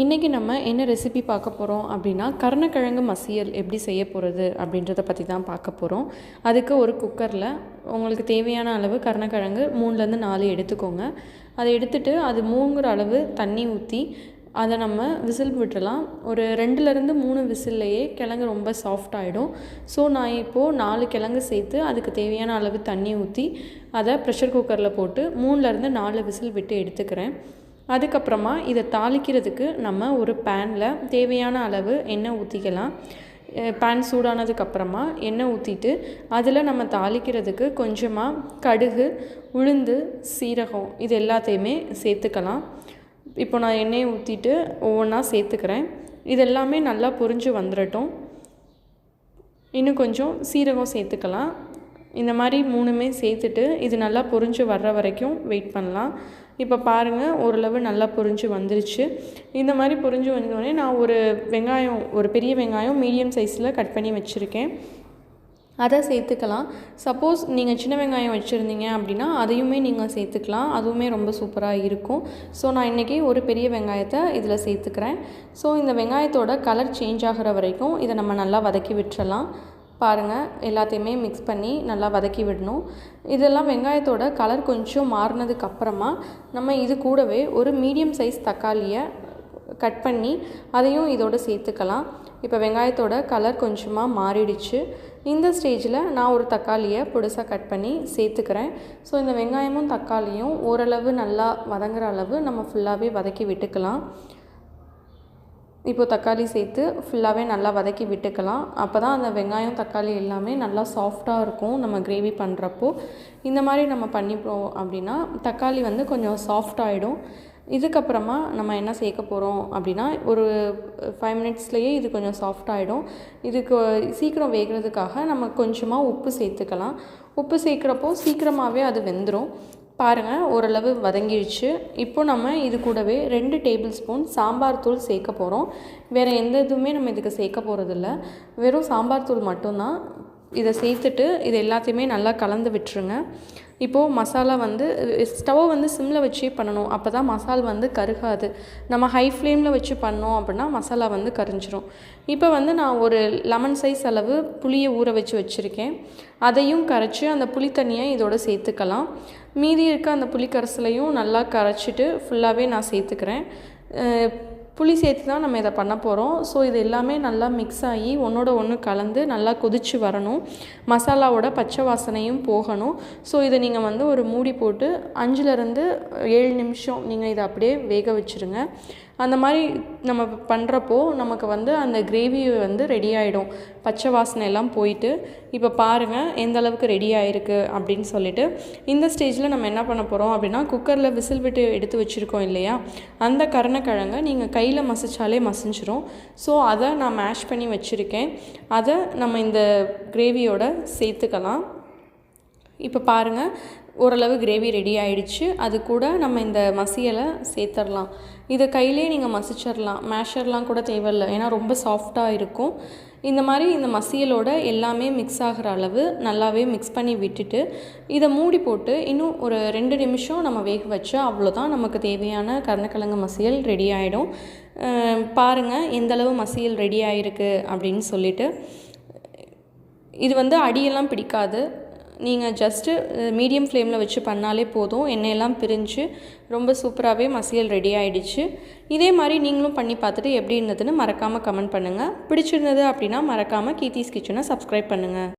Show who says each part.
Speaker 1: இன்றைக்கி நம்ம என்ன ரெசிபி பார்க்க போகிறோம் அப்படின்னா கருணக்கிழங்கு மசியல் எப்படி செய்ய போகிறது அப்படின்றத பற்றி தான் பார்க்க போகிறோம் அதுக்கு ஒரு குக்கரில் உங்களுக்கு தேவையான அளவு கருணக்கிழங்கு மூணுலேருந்து நாலு எடுத்துக்கோங்க. அதை எடுத்துகிட்டு அது மூங்குற அளவு தண்ணி ஊற்றி அதை நம்ம விசில் விட்டுறலாம். ஒரு ரெண்டுலேருந்து மூணு விசில்லையே கிழங்கு ரொம்ப சாஃப்ட் ஆகிடும் ஸோ நான் இப்போது நாலு கிழங்கு சேர்த்து அதுக்கு தேவையான அளவு தண்ணி ஊற்றி அதை ப்ரெஷர் குக்கரில் போட்டு மூணுலேருந்து நாலு விசில் விட்டு எடுத்துக்கிறேன். அதுக்கப்புறமா இதை தாளிக்கிறதுக்கு நம்ம ஒரு பேனில் தேவையான அளவு எண்ணெய் ஊற்றிக்கலாம் பேன் சூடானதுக்கப்புறமா எண்ணெய் ஊற்றிட்டு அதில் நம்ம தாளிக்கிறதுக்கு கொஞ்சமாக கடுகு உளுந்து சீரகம் இது எல்லாத்தையுமே சேர்த்துக்கலாம். இப்போ நான் எண்ணெயை ஊற்றிட்டு ஒவ்வொன்றா சேர்த்துக்கிறேன். இது எல்லாமே நல்லா பொரிஞ்சு வந்துடட்டும் இன்னும் கொஞ்சம் சீரகம் சேர்த்துக்கலாம். இந்த மாதிரி மூணுமே சேர்த்துட்டு இது நல்லா பொரிஞ்சு வர்ற வரைக்கும் வெயிட் பண்ணலாம். இப்போ பாருங்கள் ஓரளவு நல்லா பொரிஞ்சு வந்துருச்சு. இந்த மாதிரி பொரிஞ்சு வந்தோடனே நான் ஒரு வெங்காயம் ஒரு பெரிய வெங்காயம் மீடியம் சைஸில் கட் பண்ணி வச்சுருக்கேன். அதை சேர்த்துக்கலாம். சப்போஸ் நீங்கள் சின்ன வெங்காயம் வச்சுருந்தீங்க அப்படின்னா அதையுமே நீங்கள் சேர்த்துக்கலாம். அதுவுமே ரொம்ப சூப்பராக இருக்கும். ஸோ நான் இன்றைக்கி ஒரு பெரிய வெங்காயத்தை இதில் சேர்த்துக்கிறேன். ஸோ இந்த வெங்காயத்தோட கலர் சேஞ்ச் ஆகிற வரைக்கும் இதை நம்ம நல்லா வதக்கி விட்டுறலாம். பாருங்கள் எல்லாத்தையுமே மிக்ஸ் பண்ணி நல்லா வதக்கி விடணும். இதெல்லாம் வெங்காயத்தோட கலர் கொஞ்சம் மாறினதுக்கு அப்புறமா நம்ம இது கூடவே ஒரு மீடியம் சைஸ் தக்காளியை கட் பண்ணி அதையும் இதோடு சேர்த்துக்கலாம். இப்போ வெங்காயத்தோட கலர் கொஞ்சமாக மாறிடுச்சு. இந்த ஸ்டேஜில் நான் ஒரு தக்காளியை பொடிசாக கட் பண்ணி சேர்த்துக்கிறேன். ஸோ இந்த வெங்காயமும் தக்காளியும் ஓரளவு நல்லா வதங்குற அளவு நம்ம ஃபுல்லாகவே வதக்கி விட்டுக்கலாம். இப்போது தக்காளி சேர்த்து ஃபுல்லாகவே நல்லா வதக்கி விட்டுக்கலாம். அப்போ தான் அந்த வெங்காயம் தக்காளி எல்லாமே நல்லா சாஃப்டாக இருக்கும் நம்ம கிரேவி பண்ணுறப்போ இந்த மாதிரி நம்ம பண்ணிப்போம் அப்படின்னா தக்காளி வந்து கொஞ்சம் சாஃப்ட் ஆகிடும் இதுக்கப்புறமா நம்ம என்ன சேர்க்க போகிறோம் அப்படின்னா ஒரு ஃபைவ் மினிட்ஸ்லேயே இது கொஞ்சம் சாஃப்ட் ஆகிடும் இதுக்கு சீக்கிரம் வேகிறதுக்காக நம்ம கொஞ்சமாக உப்பு சேர்த்துக்கலாம். உப்பு சேர்க்குறப்போ சீக்கிரமாகவே அது வெந்துடும் பாருங்கள் ஓரளவு வதங்கிடுச்சு. இப்போது நம்ம இது கூடவே ரெண்டு டேபிள் ஸ்பூன் சாம்பார் தூள் சேர்க்க போகிறோம் வேறு எந்த இதுவுமே நம்ம இதுக்கு சேர்க்க போகிறதில்ல வெறும் சாம்பார் தூள் மட்டும்தான். இதை சேர்த்துட்டு இது எல்லாத்தையுமே நல்லா கலந்து விட்டுருங்க. இப்போது மசாலா வந்து ஸ்டவ் வந்து சிம்மில் வச்சே பண்ணணும். அப்போ தான் மசால் வந்து கருகாது. நம்ம ஹை ஃப்ளேமில் வச்சு பண்ணோம் அப்படின்னா மசாலா வந்து கரிஞ்சிரும். இப்போ வந்து நான் ஒரு லெமன் சைஸ் அளவு புளியை ஊற வச்சு வச்சுருக்கேன். அதையும் கரைச்சி அந்த புளி தண்ணியை இதோட சேர்த்துக்கலாம். மீதி இருக்க அந்த புளி கரைசலையும் நல்லா கரைச்சிட்டு ஃபுல்லாகவே நான் சேர்த்துக்கிறேன். புளி சேர்த்து தான் நம்ம இதை பண்ண போகிறோம் ஸோ இது எல்லாமே நல்லா மிக்ஸ் ஆகி ஒன்றோட ஒன்று கலந்து நல்லா கொதித்து வரணும். மசாலாவோட பச்சை வாசனையும் போகணும். ஸோ இதை நீங்கள் வந்து ஒரு மூடி போட்டு அஞ்சுலேருந்து ஏழு நிமிஷம் நீங்கள் இதை அப்படியே வேக வச்சுருங்க. அந்த மாதிரி நம்ம பண்ணுறப்போ நமக்கு வந்து அந்த கிரேவி வந்து ரெடி ஆகிடும் பச்சை வாசனை எல்லாம் போயிட்டு இப்போ பாருங்கள் எந்த அளவுக்கு ரெடி ஆகிருக்கு அப்படின்னு சொல்லிட்டு இந்த ஸ்டேஜில் நம்ம என்ன பண்ண போகிறோம் அப்படின்னா குக்கரில் விசில் விட்டு எடுத்து வச்சுருக்கோம் இல்லையா? அந்த கருணக்கிழங்கை நீங்கள் கையில் மசிச்சாலே மசிஞ்சிரும். ஸோ அதை நான் மேஷ் பண்ணி வச்சுருக்கேன். அதை நம்ம இந்த கிரேவியோட சேர்த்துக்கலாம். இப்போ பாருங்கள் ஓரளவு கிரேவி ரெடி ஆகிடுச்சு அது கூட நம்ம இந்த மசியலை சேர்த்துடலாம் இதை கையிலே நீங்கள் மசிச்சிடலாம் மேஷர்லாம் கூட தேவையில்லை. ஏன்னா ரொம்ப சாஃப்டாக இருக்கும். இந்த மாதிரி இந்த மசியலோட எல்லாமே மிக்ஸ் ஆகிற அளவு நல்லாவே மிக்ஸ் பண்ணி விட்டுட்டு இதை மூடி போட்டு இன்னும் ஒரு ரெண்டு நிமிஷம் நம்ம வேக வச்சா அவ்வளோதான் நமக்கு தேவையான கருணக்கிழங்கு மசியல் ரெடி ஆகிடும் பாருங்கள் எந்தளவு மசியல் ரெடி ஆகிருக்கு அப்படின்னு சொல்லிட்டு. இது வந்து அடியெல்லாம் பிடிக்காது. நீங்கள் ஜஸ்ட்டு மீடியம் ஃப்ளேமில் வச்சு பண்ணாலே போதும். எண்ணெயெல்லாம் பிரிஞ்சு ரொம்ப சூப்பராகவே மசியல் ரெடி ஆகிடுச்சு இதே மாதிரி நீங்களும் பண்ணி பார்த்துட்டு எப்படி இருந்ததுன்னு மறக்காமல் கமெண்ட் பண்ணுங்கள் பிடிச்சிருந்தது அப்படின்னா மறக்காமல் கீர்த்திஸ் கிச்சனை சப்ஸ்கிரைப் பண்ணுங்கள்